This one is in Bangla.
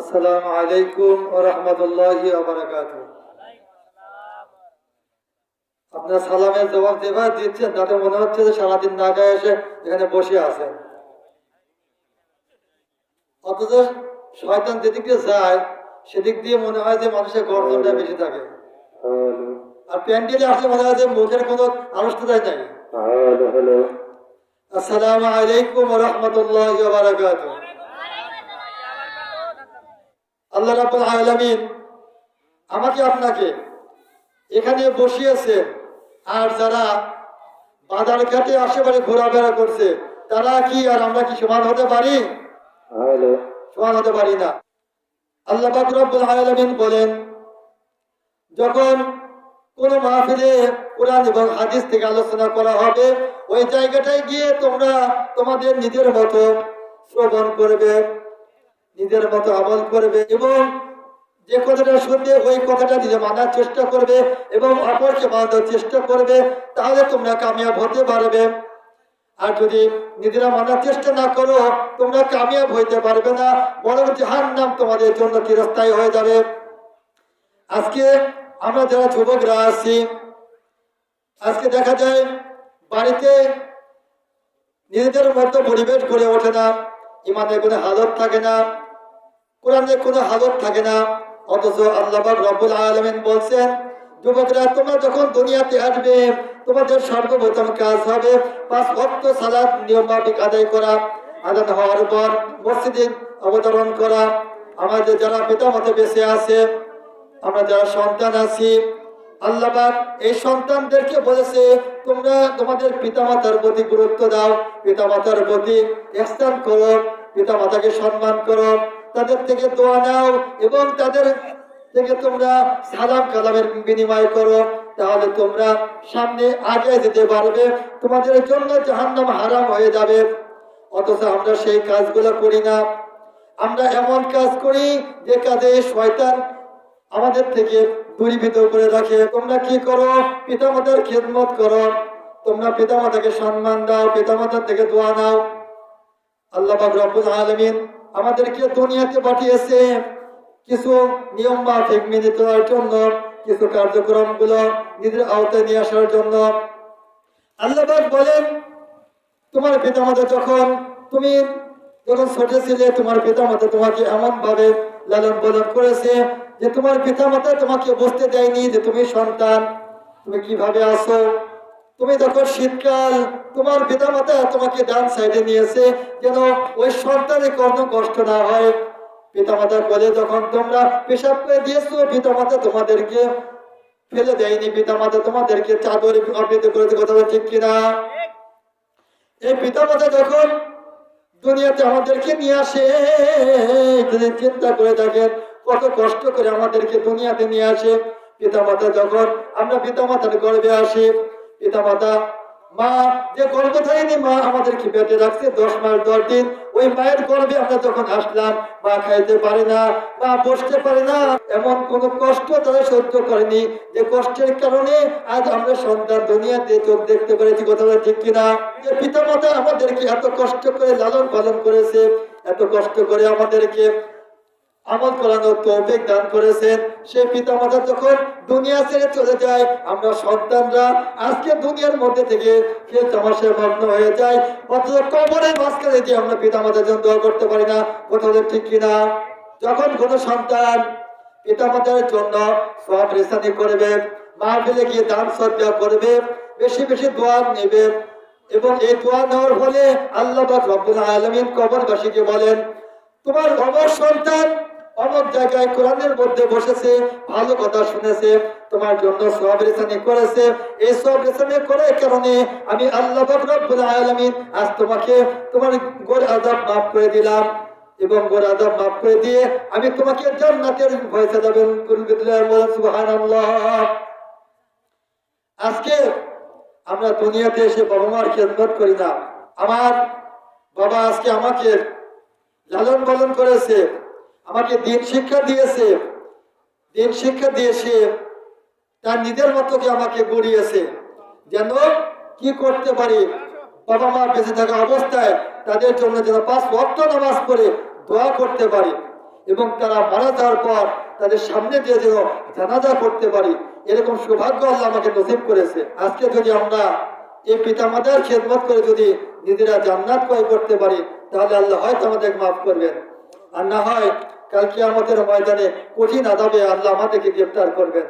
আসসালামু আলাইকুম ওয়া রাহমাতুল্লাহি ওয়া বারাকাতুহু। আপনার সালামের জবাব যেভাবে দিচ্ছেন তাতে মনে হচ্ছে যে সারাদিন না গায়ে এসে এখানে বসে আছেন। অথচ শয়তান যেদিক দিয়ে যায় সেদিক দিয়ে মনে হয় যে মানুষের গর্জনটা বেশি থাকে। আর প্যান্ডেলে আসলে মনে হয় যে মুখের কোনো আনুষ্ঠানাই নাই। আসসালামু আলাইকুম ওয়া রাহমাতুল্লাহি ওয়া বারাকাতুহু। আল্লাহ রাবুল আলামিন আমাকে আপনাকে এখানে বসিয়েছেন। আর যারা বাজার ঘাটে আশেপাশে ঘোরাফেরা করছে তারা কি আর আমরা কি সমান হতে পারি? সমান হতে পারি না। আল্লাহ রব্বুল আলামিন বলেন যখন কোন মাহফিলে কোরআন এবং হাদিস থেকে আলোচনা করা হবে ওই জায়গাটায় গিয়ে তোমরা তোমাদের নিজের মতো শ্রবণ করবে। নিজের মতো আমল করবে এবং যে কথাটা শুনবে, ওই কথাটা নিজে মানার চেষ্টা করবে এবং অপরকে মানার চেষ্টা করবে, তাহলে তোমরা কামিয়াব হতে পারবে। আর যদি নিজেরা মানার চেষ্টা না করো, তোমরা কামিয়াব হইতে পারবে না, বরং জাহান নাম তোমাদের জন্য চিরস্থায়ী হয়ে যাবে। আজকে আমরা যারা যুবকরা আছি, আজকে দেখা যায় বাড়িতে নিজেদের মতো পরিবেশ গড়ে ওঠে না, ইমানের কোনো হালত থাকে না কোরআনের কোনো হালত থাকে না। অথচ আল্লাহ রব্বুল আলমিন বলছেন, যুবকরা, তোমরা যখন দুনিয়াতে আসবে, তোমাদের সর্বপ্রথম কাজ হবে পাঁচ ভক্ত সালাদ নিয়ম মাফিক আদায় করা আদান হওয়ার পর মসজিদে অবতরণ করা। আমাদের যারা পিতা মতো বেঁচে আছে, আমরা যারা সন্তান আছি আল্লাহবাক এই সন্তানদেরকে বলেছে, তোমরা তোমাদের পিতামাতার প্রতি গুরুত্ব দাও পিতামাতার প্রতি স্থান করো পিতামাতাকে সম্মান করো। তাদের থেকে দোয়া নাও এবং তাদের থেকে তোমরা সালাম কালামের বিনিময় করো, তাহলে তোমরা সামনে আগে যেতে পারবে। তোমাদের জন্য জাহান্নাম হারাম হয়ে যাবে। অথচ আমরা সেই কাজগুলো করি না। আমরা এমন কাজ করি যে কাজে শয়তান আমাদের থেকে দূরীভূত করে রাখে। তোমরা কি করো? পিতামাতার খেদমত করো। তোমরা পিতামাতাকে সম্মান দাও, পিতামাতার থেকে দোয়া নাও। আল্লাহ রব্বুল আলামিন আমাদেরকে দুনিয়াতে পাঠিয়েছে। কিছু নিয়ম মাফিক মেনে চলার জন্য, কিছু কার্যক্রমগুলো নিজের আওতায় নিয়ে আসার জন্য। আল্লাহ বলেন, তোমার পিতামাতা যখন, তুমি যখন ছোট ছিলে, তোমার পিতামাতা তোমাকে এমন ভাবে লালন পালন করেছে যে তোমার পিতামাতা তোমাকে বুঝতে দেয়নি যে তুমি সন্তান, তুমি কীভাবে আছো? তুমি যখন শীতকাল, তোমার পিতামাতা তোমাকে ডান সাইডে নিয়েছে, যেন ওই সন্তানের কোনো কষ্ট না হয়। পিতামাতার কোলে যখন তোমরা পেশাব করে দিয়েছ, পিতামাতা তোমাদেরকে ফেলে দেয়নি। পিতামাতা তোমাদেরকে চাদর আবৃত করেছে। কথা ঠিক কিনা? এই পিতামাতা যখন দুনিয়াতে আমাদেরকে নিয়ে আসে, যদি চিন্তা করে দেখেন, কত কষ্ট করে আমাদেরকে দুনিয়াতে নিয়ে আসে। পিতামাতা যখন আমরা পিতামাতার গর্বে আসি পিতামাতা, মা, যে গর্ব থাকেনি মা আমাদেরকে পেটে রাখছে, দশ মাস, দশ দিন। ওই মায়ের গর্বে আমরা যখন আসলাম, মা খাইতে পারে না, মা বসতে পারে না। এমন কোন কষ্ট তারা সহ্য করেনি। যে কষ্টের কারণে আজ আমরা সন্তান দুনিয়াতে চোখ দেখতে পেরেছি কথা বলে ঠিক কিনা? যে পিতা মাতা আমাদেরকে এত কষ্ট করে লালন পালন করেছে, এত কষ্ট করে আমাদেরকে আমল করানোর তৌফিক দান করেছেন। সেই পিতা মাতা যখন দুনিয়া ছেড়ে চলে যায়, আমরা সন্তানরা আজকে দুনিয়ার মধ্যে থেকে খেয়ে তামাশায় মগ্ন হয়ে যায়। অথচ কবরের মাঝখানে দিয়ে আমরা পিতা মাতার জন্য দোয়া করতে পারি না কোথাও ঠিক কিনা? যখন কোনো সন্তান পিতা মাতার জন্য সব রেসানি করবে মা ফেলে গিয়ে দান সজ্জা করবে, বেশি বেশি দোয়া নেবে এবং এই দোয়া নেওয়ার ফলে আল্লাহ রব্বুল আলমিন কবরবাসীকে বলেন, তোমার অমর সন্তান অমর জায়গায় কোরআনের মধ্যে বসেছে, ভালো কথা শুনেছে, তোমার জন্য সব রেসানি করেছে। এই সব রেসানি করার কারণে আমি আল্লাহ রব্বুল আলামিন আজ তোমাকে তোমার গোর আজাব মাফ করে দিলাম এবং গোর আজাব মাফ করে দিয়ে আমি তোমাকে জান্নাতের ভয়সা যাবেন। সুবহানাল্লাহ। আজকে আমরা দুনিয়াতে এসে বাবা মার খেদমত করি না। আমার বাবা আজকে আমাকে লালন পালন করেছে। আমাকে দিন শিক্ষা দিয়েছে। দিন শিক্ষা দিয়েছে। তার নিজের মতোকে আমাকে গড়িয়েছে। যেন কি করতে পারি? বাবা মা বেঁচে থাকা অবস্থায় তাদের জন্য যেন পাঁচ অর্থ নামাজ পড়ে দোয়া করতে পারি এবং তারা মারা যাওয়ার পর তাদের সামনে দিয়ে যেন জানাজা করতে পারি। এরকম সৌভাগ্য আল্লাহ আমাকে নসিব করেছে। আজকে যদি আমরা এই পিতামাতার খেদমত করে যদি নিজেরা জান্নাত ক্রয় করতে পারি, তাহলে আল্লাহ হয়তো আমাদের মাফ করবেন। আর না হয় কালকে আমাদের ময়দানে কঠিন আদাবে আল্লাহ আমাদেরকে গ্রেফতার করবেন।